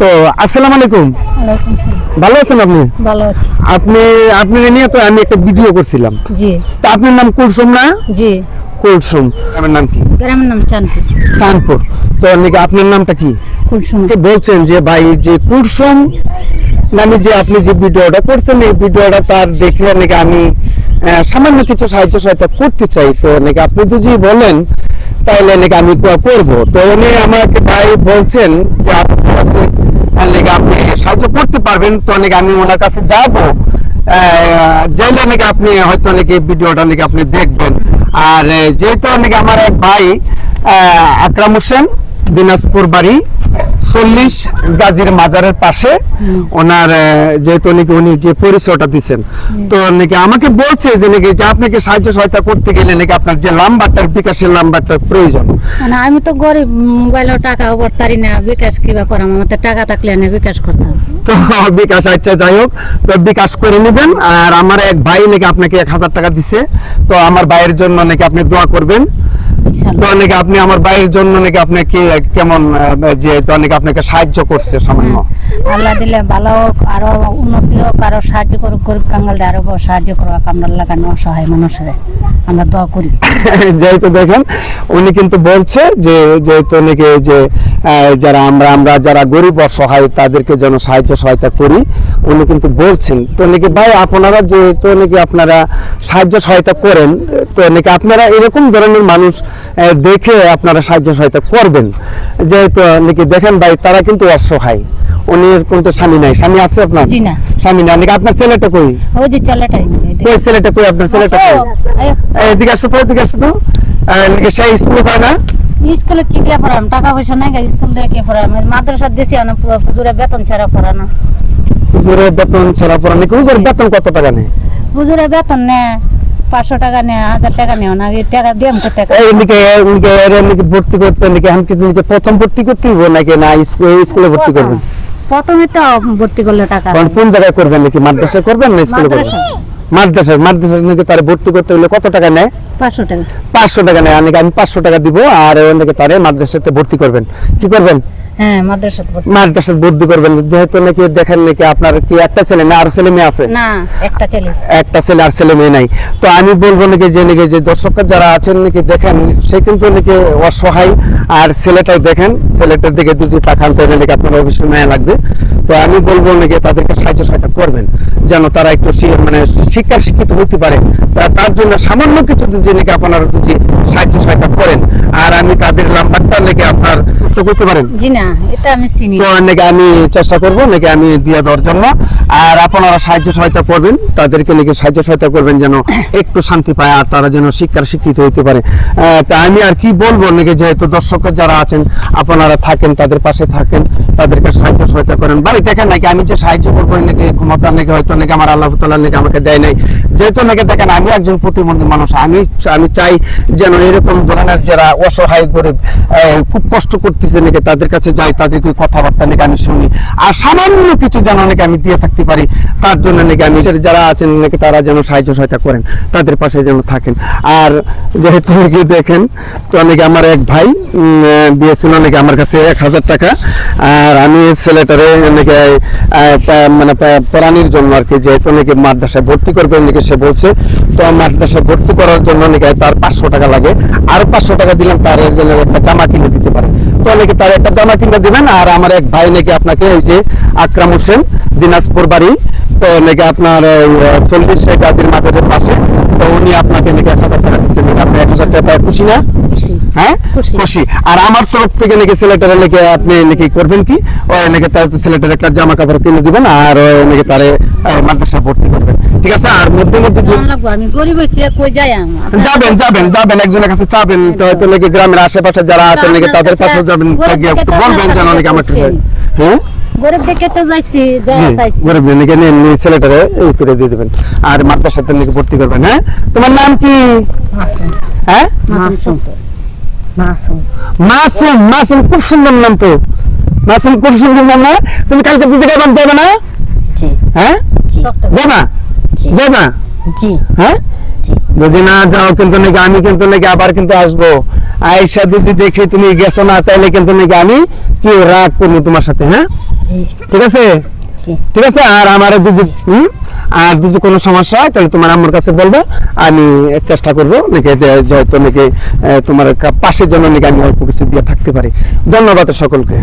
তো আসসালামু আলাইকুম। ভালো আছেন আপনি? ভালো আছি। আপনি আপনি নিয়ে তো আমি একটা ভিডিও করছিলাম। জি। তো আপনার নাম কুলসুম না? জি। কুলসুম। আমার নাম কি? গ্রামের নাম চানপুর সানপুর তো নাকি আপনার নামটা কি? কুলসুম। কে বলছেন যে ভাই যে কুলসুম নামে যে আপনি যে ভিডিওটা করছেন এই ভিডিওটা তার দেখে নাকি আমি সামান্য কিছু সাহায্য সহায়তা করতে চাই। তো নাকি আপনি যদি বলেন তাহলে নাকি আমি করব। তো উনি আমাকে ভাই বলছেন যে আপনার কাছে আহ, নাকি আপনি সাহায্য করতে পারবেন। তো অনেকে আমি ওনার কাছে যাব। যাইলে নাকি আপনি হয়তো নাকি ভিডিওটা নাকি আপনি দেখবেন। আর যেহেতু নাকি আমার এক ভাই আকরাম হোসেন দিনাজপুর বাড়ি। চল্লিশ গাজীর মাজারের পাশে। ওনার যেহেতু নাকি উনি যে পরিচয়টা দিচ্ছেন তো নাকি আমাকে বলছে যে নাকি যে আপনাকে সাহায্য সহায়তা করতে গেলে নাকি আপনার যে নাম্বারটার বিকাশের নাম্বারটার প্রয়োজন। মানে আমি তো গরিব মোবাইলেও টাকা না বিকাশ কিবা করাম টাকা থাকলে না বিকাশ করতাম। তো বিকাশ আচ্ছা যাই হোক। তো বিকাশ করে নেবেন আর আমার এক ভাই নাকি আপনাকে এক হাজার টাকা দিছে। তো আমার ভাইয়ের জন্য নাকি আপনি দোয়া করবেন। তো নাকি আপনি আমার ভাইয়ের জন্য নাকি আপনাকে কেমন যে তো নাকি আপনাকে সাহায্য করছে সামান্য। আল্লাহ দিলে ভালো হোক আরও উন্নতি হোক আরও সাহায্য করুক গরিব কাঙ্গালটা আরও সাহায্য করুক আমরা লাগানো অসহায় মানুষের আমরা দোয়া করি। যেহেতু দেখেন উনি কিন্তু বলছে যে যেহেতু নাকি যে যারা আমরা আমরা যারা গরিব অসহায় তাদেরকে যেন সাহায্য সহায়তা করি উনি কিন্তু বলছেন। তো নাকি ভাই আপনারা যে তো নাকি আপনারা সাহায্য সহায়তা করেন? তো নাকি আপনারা এরকম ধরনের মানুষ দেখে আপনারা সাহায্য সহায়তা করবেন। যেহেতু নাকি দেখেন ভাই তারা কিন্তু অসহায়। উনি কিন্তু স্বামী নাই। স্বামী আছে আপনার? স্বামী না নাকি আপনার ছেলেটা কই? ওই যে কই ছেলেটা কই? আপনার ছেলেটা কই? এদিকে আসো তো এদিকে আসো তো। নাকি সেই স্কুলে যায় না? স্কুলে কি দিয়ে পড়াম? টাকা পয়সা নাই স্কুল দিয়ে কি পড়াম? মাদ্রাসা দিছি না হুজুরে বেতন ছাড়া পড়ানো হুজুরের বেতন ছাড়া পড়া নাকি হুজুরের বেতন কত টাকা নেয়? হুজুরে বেতন নে পাঁচশো টাকা নে হাজার টাকা নেও না টাকা দিয়ে নাকি ভর্তি করতে নাকি প্রথম ভর্তি করতে হইব নাকি না স্কুলে ভর্তি করবেন? প্রথমে তো ভর্তি করলে টাকা কোন জায়গায় করবেন নাকি মাদ্রাসায় করবেন না স্কুলে করবেন। মাদ্রাসায় মাদ্রাসায় নাকি তার ভর্তি করতে হলে কত টাকা নেয়? পাঁচশো টাকা। পাঁচশো টাকা নেয় আমি পাঁচশো টাকা দিব আর ও নাকি তারে মাদ্রাসাতে ভর্তি করবেন। কি করবেন? হ্যাঁ মাদ্রাসা ভর্তি। করবেন। যেহেতু নাকি দেখেন নাকি আপনার কি একটা ছেলে না আর ছেলে মেয়ে আছে? না একটা ছেলে। একটা ছেলে আর ছেলে মেয়ে নাই। তো আমি বলব নাকি যে নাকি যে দর্শক যারা আছেন নাকি দেখেন সে কিন্তু নাকি অসহায়। আর ছেলেটাই দেখেন ছেলেটার দিকে দুজি তাকান তাহলে নাকি আপনার অবশ্যই মায়া লাগবে। তো আমি বলব নাকি তাদেরকে সাহায্য সহায়তা করবেন যেন তারা একটু মানে শিক্ষা শিক্ষিত হতে পারে। তার জন্য সামান্য কিছু যদি নাকি আপনারা যদি সাহায্য সহায়তা করেন। আর আমি তাদের নাম্বারটা নাকি আপনার সুস্থ করতে পারেন? জি না এটা আমি চিনি তো নাকি আমি চেষ্টা করব নাকি আমি দিয়ে দেওয়ার জন্য। আর আপনারা সাহায্য সহায়তা করবেন তাদেরকে নাকি সাহায্য সহায়তা করবেন যেন একটু শান্তি পায় আর তারা যেন শিক্ষার শিক্ষিত হতে পারে। তা আমি আর কি বলব নাকি যেহেতু দর্শক যারা আছেন আপনারা থাকেন তাদের পাশে থাকেন তাদেরকে সাহায্য সহায়তা করেন। দেখেন নাকি আমি যে সাহায্য করব নাকি ক্ষমতা নাকি হয়তো নাকি আমার আল্লাহ তাল্লাহ নাকি আমাকে দেয় নাই। যেহেতু নাকি দেখেন আমি একজন প্রতিবন্ধী মানুষ আমি আমি চাই যেন এরকম ধরনের যারা অসহায় গরিব খুব কষ্ট করতেছে নাকি তাদের কাছে যাই তাদেরকে কথাবার্তা নাকি আমি শুনি। আর সামান্য কিছু যেন নাকি আমি দিয়ে থাকতে পারি, তার জন্য নাকি আমি যারা আছেন, নাকি তারা যেন সাহায্য সহায়তা করেন, তাদের পাশে যেন থাকেন। আর যেহেতু নাকি দেখেন, তো নাকি আমার এক ভাই দিয়েছিল নাকি আমার কাছে এক হাজার টাকা। আর আমি ছেলেটারে নাকি মানে পা- পড়ানির জন্য আর কি, যেহেতু নাকি মাদ্রাসায় ভর্তি করবে, নাকি সে বলছে, তো মাদ্রাসায় ভর্তি করার জন্য নাকি তার পাঁচশো টাকা লাগে। আর পাঁচশো টাকা দিলাম, তার জন্য একটা জামা কিনে দিতে পারে। তো নাকি তার একটা জামা কিনে দিবেন? আর আমার এক ভাই নাকি আপনাকে এই যে আকরাম হোসেন, দিনাজপুর বাড়ি, তো নাকি আপনার চল্লিশ গাজীর মাজারের পাশে, তো উনি আপনাকে নাকি এক হাজার টাকা দিচ্ছেন আপনি এক হাজার টাকা খুশি না? হ্যাঁ? খুশি। খুশি। আর আমার তরফ থেকে নাকি ছেলেটারে নাকি আপনি নাকি করবেন কি? ওই নাকি তার ছেলেটার একটা জামা কাপড় কিনে দিবেন আর ওই নাকি তারে মাদ্রাসা ভর্তি করবেন। ঠিক আছে? আর মধ্যে মধ্যে যে- জান লাগবো আমি গরিব হয়েছি কই যাই যাবেন যাবেন যাবেন। একজনের কাছে চাবেন। তো হয়তো নাকি গ্রামের আশেপাশে যারা আছেন নাকি তাদের কাছে যাবেন। বলবেন যেন নাকি আমার। হ্যাঁ? গরিব দেখে তো যাইছি যাই জি, চাইছি। গরিব নাকি নিয়ে নিয়ে ছেলেটারে এই করে দিয়ে দেবেন। আর মাদ্রাসাতে নাকি ভর্তি করবেন হ্যাঁ? তোমার নাম কি? হ্যাঁ? মাসুম মাসুম। মাসুম মাসুম খুব সুন্দর নাম তো। মাসুম খুব সুন্দর নাম না? তুমি কালকে যাবে না? জি। হ্যাঁ? যাবা? যাবা? জি। হ্যাঁ? যদি না যাও কিন্তু নাকি আমি কিন্তু নাকি আবার কিন্তু আসব। আয়সা যদি দেখি তুমি গেছো না তাহলে কিন্তু নাকি আমি কি রাগ করব তোমার সাথে হ্যাঁ? ঠিক আছে? ঠিক আছে? আর আমার যদি আর যদি কোনো সমস্যা হয়, তাহলে তোমার আম্মুর কাছে বলবে, আমি চেষ্টা করব নাকি যেহেতু নাকি তোমার পাশের জন্য নাকি আমি অল্প কিছু দিয়ে থাকতে পারি। ধন্যবাদ সকলকে।